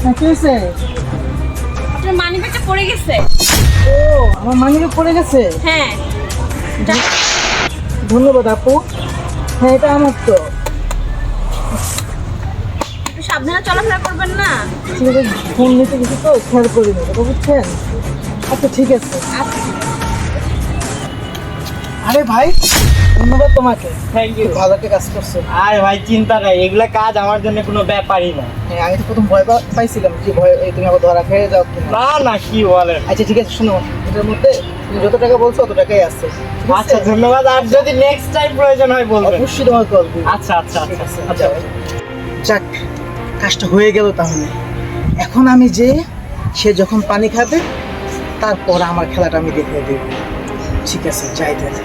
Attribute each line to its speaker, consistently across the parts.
Speaker 1: কি হয়েছে
Speaker 2: আপনার মানি ব্যাগটা পড়ে গেছে?
Speaker 1: ও আমার মানিকে পড়ে গেছে?
Speaker 2: হ্যাঁ।
Speaker 1: ধন্যবাদ আপু। হ্যাঁ এটা আমার তো।
Speaker 2: একটু সাবধানে চলাফেরা করবেন না?
Speaker 1: ঠিক আছে ফোন নিতে কিছু তো খেয়াল করি না বুঝছেন? আচ্ছা ঠিক আছে।
Speaker 2: আচ্ছা।
Speaker 1: আরে ভাই ধন্যবাদ তোমাকে।
Speaker 3: থ্যাংক ইউ
Speaker 1: ভালো একটা কাজ করছ।
Speaker 3: আর ভাই চিন্তা নাই এগুলা কাজ আমার জন্য কোনো ব্যাপারই না।
Speaker 1: হ্যাঁ আমি তো প্রথম ভয় পাইছিলাম যে ভয় এই তুমি আবার ধরা খেয়ে যাও
Speaker 3: না না কি বলেন?
Speaker 1: আচ্ছা ঠিক আছে শোনো। এটার মধ্যে তুমি যত টাকা বলছো অত টাকাই আছে।
Speaker 3: আচ্ছা ধন্যবাদ। আর যদি নেক্সট টাইম প্রয়োজন হয় বলবেন।
Speaker 1: অবশ্যই তোমার কল দিই
Speaker 3: আচ্ছা আচ্ছা আচ্ছা আচ্ছা।
Speaker 1: যাক কাজটা হয়ে গেল তাহলে। এখন আমি যে সে যখন পানি খাবে তারপর আমার খেলাটা আমি দেখে দেব। ঠিক আছে যাই তাহলে।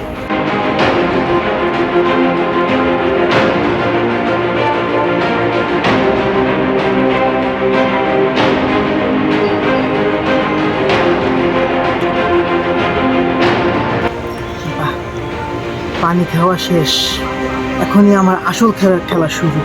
Speaker 1: পানি খাওয়া শেষ। এখনই আমার আসল খেলার খেলা শুরু।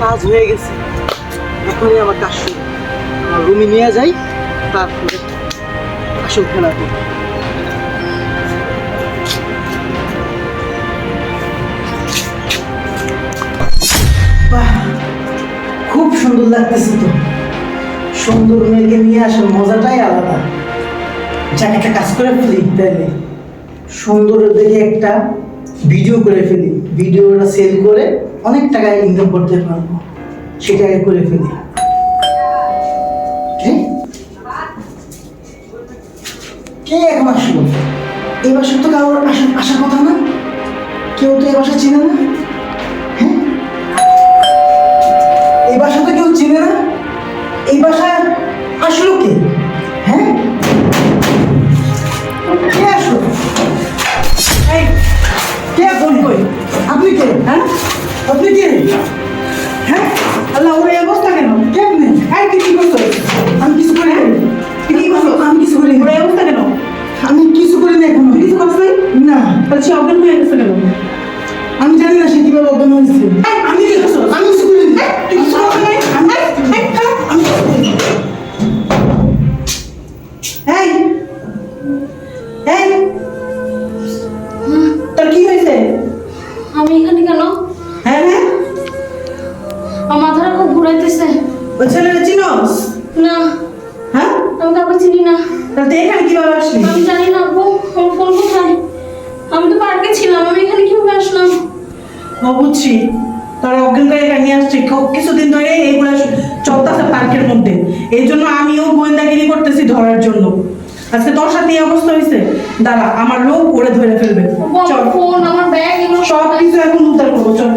Speaker 1: কাজ হয়ে গেছে। এখনই আমার কাজ শুরু। আমার রুমে নিয়ে যাই, তারপরে আসল খেলা করি খুব সুন্দর লাগতেছে তো। সুন্দর মেয়েকে নিয়ে আসার মজাটাই আলাদা। যাক, একটা কাজ করে ফেলি তাইলে। সুন্দর দেখে একটা ভিডিও করে ফেলি। ভিডিওটা সেল করে অনেক টাকা ইনকাম করতে পারব। সেটাই করে ফেলি। কে? কে এখন আসলো এই বাসার তো কারোর আসার আসার কথা না। কেউ তো এই বাসা চিনে না। হ্যাঁ? এই বাসা তো কেউ চিনে না। এই বাসায় আসলো কে? হ্যাঁ? আল্লাহ ওর এই অবস্থা কেন? কেমনে? এই কি করছ? আমি কিছু করি নাই। কি কি করছ? আমি কিছু করি ওর এই অবস্থা কেন? আমি কিছু করি না এখনও। কিছু করছ না। তাহলে সে অজ্ঞান হয়ে গেছে কেন? আমি জানি না সে কীভাবে অজ্ঞান হয়েছে আমি কি করছ? আমি কিছু করি না তুই কিছু আমি আমি কিছু করি না। এই এই। তোর কি হয়েছে?
Speaker 2: আমি এখানে কেন?
Speaker 1: চিনস
Speaker 2: না।
Speaker 1: হ্যাঁ?
Speaker 2: আমি কাউকে চিনি না।
Speaker 1: তাহলে এখানে কীভাবে আসলি।
Speaker 2: আমি জানি না আপু আমার ফোন কোথায় আমি তো পার্কে ছিলাম আমি এখানে কীভাবে আসলাম?
Speaker 4: ও বুঝছি তারা অজ্ঞান করে এখানে আসছে। কিছুদিন ধরে এইগুলো চলতেছে পার্কের মধ্যে। এই জন্য আমিও গোয়েন্দাগিরি করতেছি ধরার জন্য। আজকে তোর সাথে এই অবস্থা হয়েছে। দাঁড়া আমার লোক ওরে ধরে ফেলবে। চল।
Speaker 2: ফোন আমার ব্যাগ এগুলো
Speaker 4: সব কিছু এখন উদ্ধার করব চল।